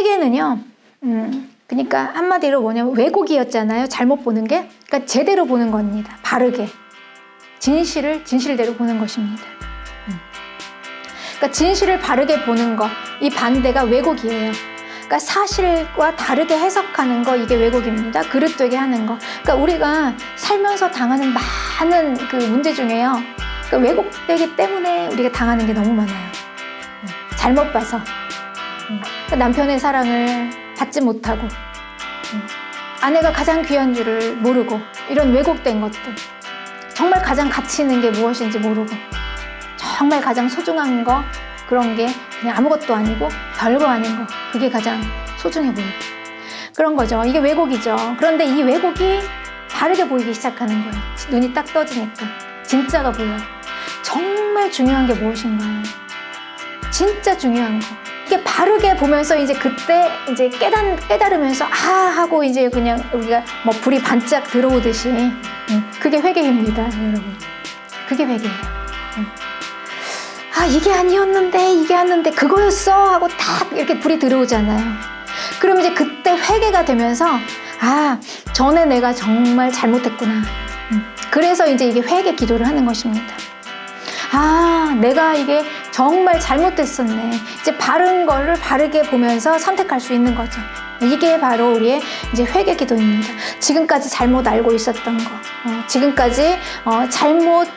회개는요, 음, 그러니까 한마디로 뭐냐면 왜곡이었잖아요. 잘못 보는 게. 그러니까 제대로 보는 겁니다. 바르게. 진실을 진실대로 보는 것입니다. 음. 그러니까 진실을 바르게 보는 것, 이 반대가 왜곡이에요. 그러니까 사실과 다르게 해석하는 거 이게 왜곡입니다. 그릇되게 하는 거. 그러니까 우리가 살면서 당하는 많은 그 문제 중에요. 그 왜곡되기 때문에 우리가 당하는 게 너무 많아요. 음, 잘못 봐서 음, 그 남편의 사랑을 받지 못하고 음, 아내가 가장 귀한 줄을 모르고 이런 왜곡된 것들. 정말 가장 가치 있는 게 무엇인지 모르고 정말 가장 소중한 거 그런 게 그냥 아무것도 아니고 별거 아닌 거. 그게 가장 소중해 보이고. 그런 거죠. 이게 왜곡이죠. 그런데 이 왜곡이 바르게 보이기 시작하는 거예요. 눈이 딱 떠지니까. 진짜가 보여요. 정말 중요한 게 무엇인가요? 진짜 중요한 거 이게 바르게 보면서 이제 그때 이제 깨달, 깨달으면서 아 하고 이제 그냥 우리가 뭐 불이 반짝 들어오듯이. 음, 그게 회개입니다 여러분. 그게 회개예요. 음. 아 이게 아니었는데 이게 아닌데 그거였어 하고 딱 이렇게 불이 들어오잖아요. 그럼 이제 그때 회개가 되면서 아 전에 내가 정말 잘못했구나. 음, 그래서 이제 이게 회개 기도를 하는 것입니다. 아, 내가 이게 정말 잘못됐었네. 이제 바른 거를 바르게 보면서 선택할 수 있는 거죠. 이게 바로 우리의 이제 회개 기도입니다. 지금까지 잘못 알고 있었던 거, 어, 지금까지 어, 잘못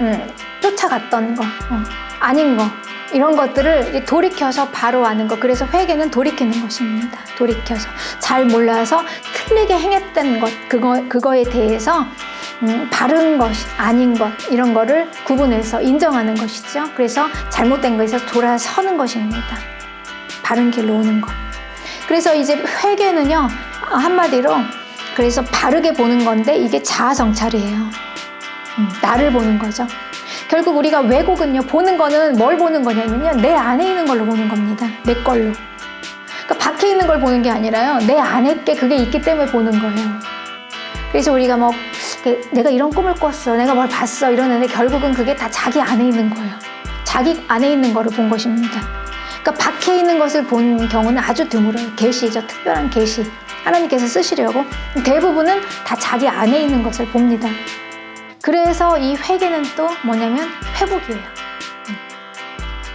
음, 쫓아갔던 거, 어, 아닌 거, 이런 것들을 돌이켜서 바로 아는 거. 그래서 회개는 돌이키는 것입니다. 돌이켜서 잘 몰라서 틀리게 행했던 것, 그거 그거에 대해서 음, 바른 것, 아닌 것 이런 거를 구분해서 인정하는 것이죠. 그래서 잘못된 것에서 돌아서는 것입니다. 바른 길로 오는 것. 그래서 이제 회개는요 한마디로 그래서 바르게 보는 건데 이게 자아 성찰이에요. 음, 나를 보는 거죠. 결국 우리가 왜곡은요 보는 거는 뭘 보는 거냐면요 내 안에 있는 걸로 보는 겁니다. 내 걸로. 그러니까 밖에 있는 걸 보는 게 아니라요 내 안에 게 그게 있기 때문에 보는 거예요. 그래서 우리가 뭐 그, 내가 이런 꿈을 꿨어, 내가 뭘 봤어 이러는데 결국은 그게 다 자기 안에 있는 거예요. 자기 안에 있는 거를 본 것입니다. 그러니까 밖에 있는 것을 본 경우는 아주 드물어요. 계시죠, 특별한 계시. 하나님께서 쓰시려고 대부분은 다 자기 안에 있는 것을 봅니다. 그래서 이 회개는 또 뭐냐면 회복이에요. 음.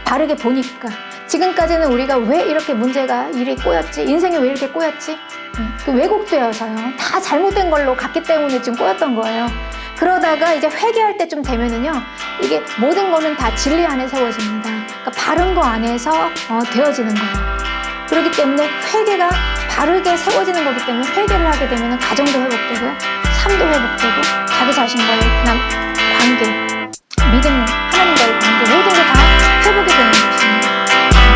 바르게 보니까 지금까지는 우리가 왜 이렇게 문제가 일이 꼬였지? 인생이 왜 이렇게 꼬였지? 음, 그 왜곡되어서요. 다 잘못된 걸로 갔기 때문에 지금 꼬였던 거예요. 그러다가 이제 회개할 때쯤 되면은요, 이게 모든 거는 다 진리 안에 세워집니다. 그러니까 바른 거 안에서 어, 되어지는 거예요. 그렇기 때문에 회개가 바르게 세워지는 거기 때문에 회개를 하게 되면 가정도 회복되고요, 삶도 회복되고, 자기 자신과의 그냥 관계,